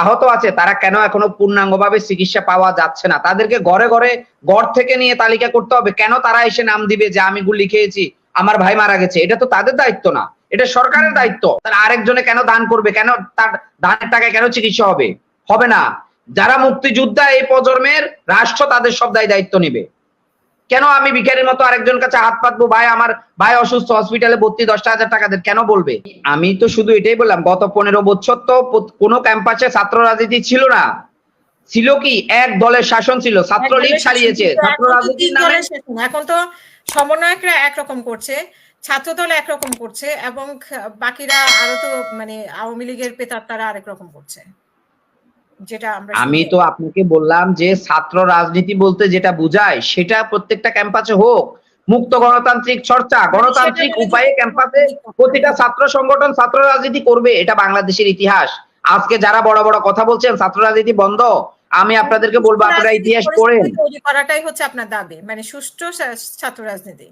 আহত আছে, তারা কেন এখনও পূর্ণাঙ্গভাবে চিকিৎসা পাওয়া যাচ্ছে না? তাদেরকে ঘরে ঘরে ঘর থেকে নিয়ে তালিকা করতে হবে। কেন তারা এসে নাম দিবে যে আমি গুলি খেয়েছি, আমার ভাই মারা গেছে? এটা তো তাদের দায়িত্ব না। এটা সরকারের দায়িত্ব। তার আরেকজনে কেন দান করবে? কেন তার দানের টাকায় কেন চিকিৎসা হবে? হবে না। যারা মুক্তিযোদ্ধা এই প্রজন্মের, রাষ্ট্র তাদের সব দায়িত্ব নেবে। কেন আমি ভিখারির মতো আরেকজন কাছে হাত পাতবো? ভাই আমার ভাই অসুস্থ হসপিটালে ভর্তি দশটা হাজার টাকা দেন কেন বলবে? আমি তো শুধু এটাই বললাম গত পনেরো বছর তো কোনো ক্যাম্পাসে ছাত্র রাজনীতি ছিল না। ছিল কি? এক দলের শাসন ছিল ছাত্রলীগ চালিয়েছে ছাত্র রাজনীতির নামে এখন তো সমন্বয়করা একরকম করছে ছাত্রদল একরকম করছে এবং বাকিরা আরও তো মানে আওয়ামী লীগের পেতাত্তারা আরেক রকম করছে। যেটা আমরা আমি তো আপনাকে বললাম যে ছাত্র রাজনীতি বলতে যেটা বোঝায় সেটা প্রত্যেকটা ক্যাম্পাসে হোক। মুক্ত গণতান্ত্রিক চর্চা গণতান্ত্রিক উপায়ে ক্যাম্পাসে প্রতিটা ছাত্র সংগঠন ছাত্র রাজনীতি করবে এটা বাংলাদেশের ইতিহাস। আজকে যারা বড় বড় কথা বলছেন ছাত্র রাজনীতি বন্ধ। আমি আপনাদেরকে বলব আপনারা ইতিহাস পড়েন। করাটাই হচ্ছে আপনার দাবি মানে সুষ্ঠু ছাত্র রাজনীতি।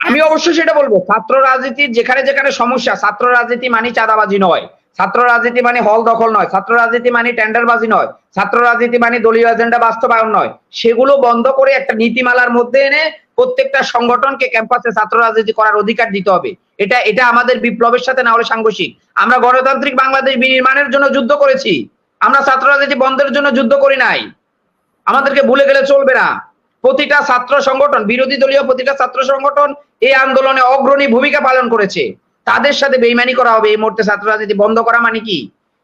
আমি অবশ্যই সেটা বলব ছাত্র রাজনীতির যেখানে যেখানে সমস্যা ছাত্র রাজনীতি মানে চাঁদাবাজি নয়। ছাত্র রাজনীতি মানে হল দখল নয়, ছাত্র রাজনীতি মানে টেন্ডারবাজি নয়, ছাত্র রাজনীতি মানে দলীয় এজেন্ডা বাস্তবায়ন নয়। সেগুলো বন্ধ করে একটা নীতিমালার মধ্যে এনে প্রত্যেকটা সংগঠনকে ক্যাম্পাসে ছাত্র রাজনীতি করার অধিকার দিতে হবে। এটা এটা আমাদের বিপ্লবের সাথে না হলে সাংঘর্ষিক। আমরা গণতান্ত্রিক বাংলাদেশ বিনির্মাণের জন্য যুদ্ধ করেছি। আমরা ছাত্র রাজনীতি বন্ধের জন্য যুদ্ধ করি নাই। আমাদেরকে ভুলে গেলে চলবে না। প্রতিটা ছাত্র সংগঠন, বিরোধী দলীয় প্রতিটা ছাত্র সংগঠন এই আন্দোলনে অগ্রণী ভূমিকা পালন করেছে। তাদের সাথে বেইমানি করা হবে এই মুহূর্তে ছাত্র রাজনীতি বন্ধ করা মানে কি?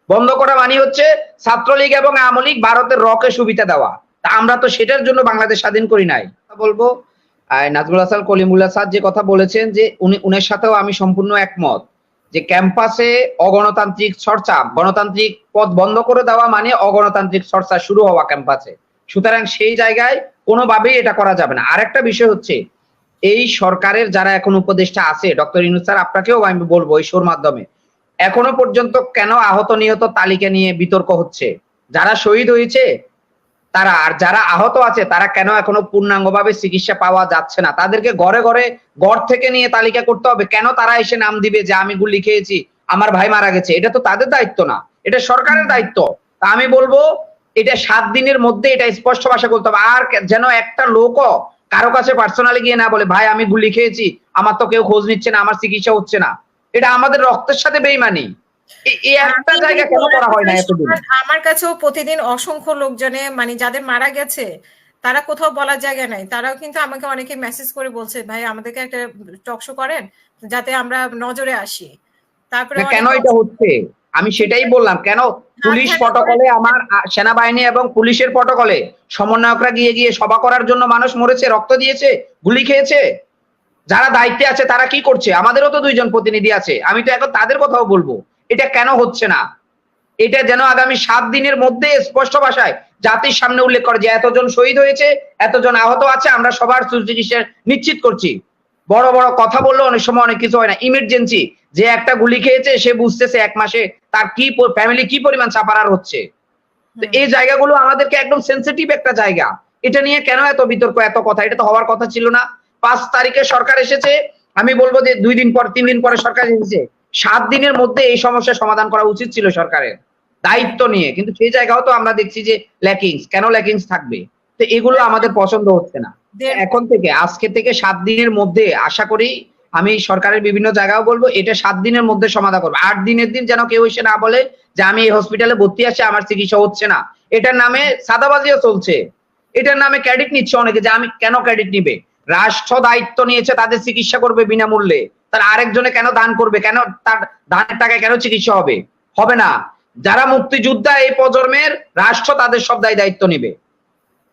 বন্ধ করা মানে হচ্ছে ছাত্রলীগ এবং আওয়ামী লীগ ভারতের রকে সুবিধা দেওয়া। তা আমরা তো সেটার জন্য বাংলাদেশ স্বাধীন করি নাই। বলব। নাজমুল হাসান, কলিমুল্লাহ স্যার যে কথা বলেছেন যে উনি, উনার সাথেও আমি সম্পূর্ণ একমত যে ক্যাম্পাসে অগণতান্ত্রিক চর্চা, গণতান্ত্রিক পথ বন্ধ করে দেওয়া মানে অগণতান্ত্রিক চর্চা শুরু হওয়া ক্যাম্পাসে। সুতরাং সেই জায়গায় কোনোভাবেই এটা করা যাবে না। আরেকটা বিষয় হচ্ছে এই সরকারের যারা এখন উপদেষ্টা আছে, ডক্টর ইনুস স্যার, আপনাকেও আমি বলব এই শোর মাধ্যমে। এখনও পর্যন্ত কেন আহত নিহত তালিকা নিয়ে বিতর্ক হচ্ছে? যারা শহীদ হয়েছে, তারা আর যারা আহত আছে, তারা কেন এখনও পূর্ণাঙ্গভাবে চিকিৎসা পাওয়া যাচ্ছে না? তাদেরকে ঘরে ঘরে ঘর থেকে নিয়ে তালিকা করতে হবে। কেন তারা এসে নাম দিবে যে, আমি গুলি খেয়েছি, আমার ভাই মারা গেছে এটা তো তাদের দায়িত্ব না। এটা সরকারের দায়িত্ব। তা আমি বলব, এটা সাত দিনের মধ্যে এটা স্পষ্ট ভাষা করতে হবে। আর যেন একটা লোকও কারও কাছে পার্সোনালি গিয়ে না বলে ভাই আমি গুলি খেয়েছি আমার তো কেউ খোঁজ নিচ্ছে না আমার চিকিৎসা হচ্ছে না। এটা আমাদের রক্তের সাথে বেইমানি। আমার কাছেও প্রতিদিন অসংখ্য লোকজনে মানে যাদের মারা গেছে তারা কোথাও বলার জায়গা নাই। তারাও কিন্তু আমাকে অনেকে মেসেজ করে বলছে ভাই আমাদেরকে একটা টকশো করেন যাতে আমরা নজরে আসি। তারপরে কেন এটা হচ্ছে? আমি সেটাই বললাম কেন পুলিশ হ্যাঁ, প্রটোকলে আমার আ- সেনাবাহিনী এবং পুলিশের প্রটোকলে সমন্বয়করা গিয়ে গিয়ে সভা করার জন্য মানুষ মরেছে রক্ত দিয়েছে গুলি খেয়েছে? যারা দায়িত্বে আছে তারা কি করছে? আমাদেরও তো দুইজন প্রতিনিধি আছে আমি তো এখন তাদের কথাও বলব। এটা কেন হচ্ছে না? এটা যেন আগামী সাত দিনের মধ্যে স্পষ্ট ভাষায় জাতির সামনে উল্লেখ করে যে এতজন শহীদ হয়েছে এতজন আহত আছে আমরা সবার সুচিকিৎসা নিশ্চিত করছি। বড় বড় কথা বললে অনেক সময় অনেক কিছু হয় না। ইমার্জেন্সি যে একটা গুলি খেয়েছে সে বুঝতেছে এক মাসে তার কি ফ্যামিলি কি পরিমাণ চাপারার হচ্ছে। তো এই জায়গাগুলো আমাদেরকে একদম সেন্সিটিভ একটা জায়গা। এটা নিয়ে কেন এত বিতর্ক এত কথা? এটা তো হওয়ার কথা ছিল না। পাঁচ তারিখে সরকার এসেছে। আমি বলব যে দুই দিন পর তিন দিন পরে সরকার এসেছে। সাত দিনের মধ্যে এই সমস্যার সমাধান করা উচিত ছিল সরকারের। দায়িত্ব নিয়ে। কিন্তু সেই জায়গাও তো আমরা দেখছি যে ল্যাকিংস কেন ল্যাকিংস থাকবে? তো এগুলো আমাদের পছন্দ হচ্ছে না। এখন থেকে, আজকে থেকে সাত দিনের মধ্যে আশা করি আমি সরকারের বিভিন্ন জায়গাও বলব, এটা সাত দিনের মধ্যে সমাধান করব। আট দিনের দিন যেন কেউ এসে না বলে যে আমি এই হসপিটালে ভর্তি আছে, আমার চিকিৎসা হচ্ছে না। এটার নামে সাদাবাজিও চলছে। এটার নামে ক্রেডিট নিচ্ছে অনেকে যে আমি কেন ক্রেডিট নিবে? রাষ্ট্র দায়িত্ব নিয়েছে, তাদের চিকিৎসা করবে বিনামূল্যে। তার আরেকজনে কেন দান করবে? কেন তার দানের টাকায় কেন চিকিৎসা হবে? হবে না। যারা মুক্তিযোদ্ধা এই প্রজন্মের, রাষ্ট্র তাদের সব দায় দায়িত্ব নেবে।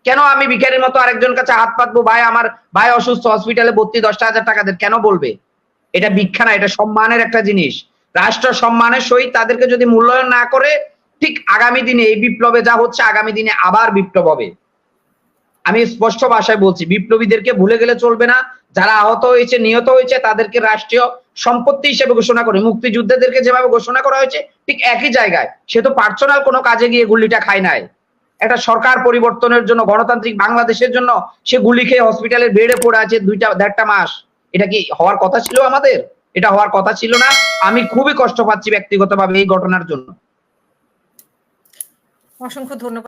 কেন আমি ভিখারির মতো আরেকজন কাছে হাত পাতবো? ভাই, আমার ভাই অসুস্থ, হসপিটালে ভর্তি, দশটা হাজার টাকা দেন। কেন বলবে? এটা ভিক্ষা না, এটা সম্মানের একটা জিনিস। রাষ্ট্র সম্মানের সহিত তাদেরকে যদি মূল্যায়ন না করে, ঠিক আগামী দিনে এই বিপ্লবে যা হচ্ছে, আগামী দিনে আবার বিপ্লব হবে। আমি স্পষ্ট ভাষায় বলছি, বিপ্লবীদেরকে ভুলে গেলে চলবে না। যারা আহত হয়েছে, নিহত হয়েছে, তাদেরকে রাষ্ট্রীয় সম্পত্তি হিসেবে ঘোষণা করে, মুক্তিযোদ্ধাদেরকে যেভাবে ঘোষণা করা হয়েছে, ঠিক একই জায়গায়। সে তো পার্সোনাল কোনো কাজে গিয়ে গুলিটা খায় নাই। একটা সরকার পরিবর্তনের জন্য, গণতান্ত্রিক বাংলাদেশের জন্য সে গুলি খেয়ে হসপিটালের বেডে পড়ে আছে দুইটা, দেড়টা মাস। এটা কি হওয়ার কথা ছিল আমাদের? এটা হওয়ার কথা ছিল না। আমি খুবই কষ্ট পাচ্ছি ব্যক্তিগতভাবে এই ঘটনার জন্য। অসংখ্য ধন্যবাদ।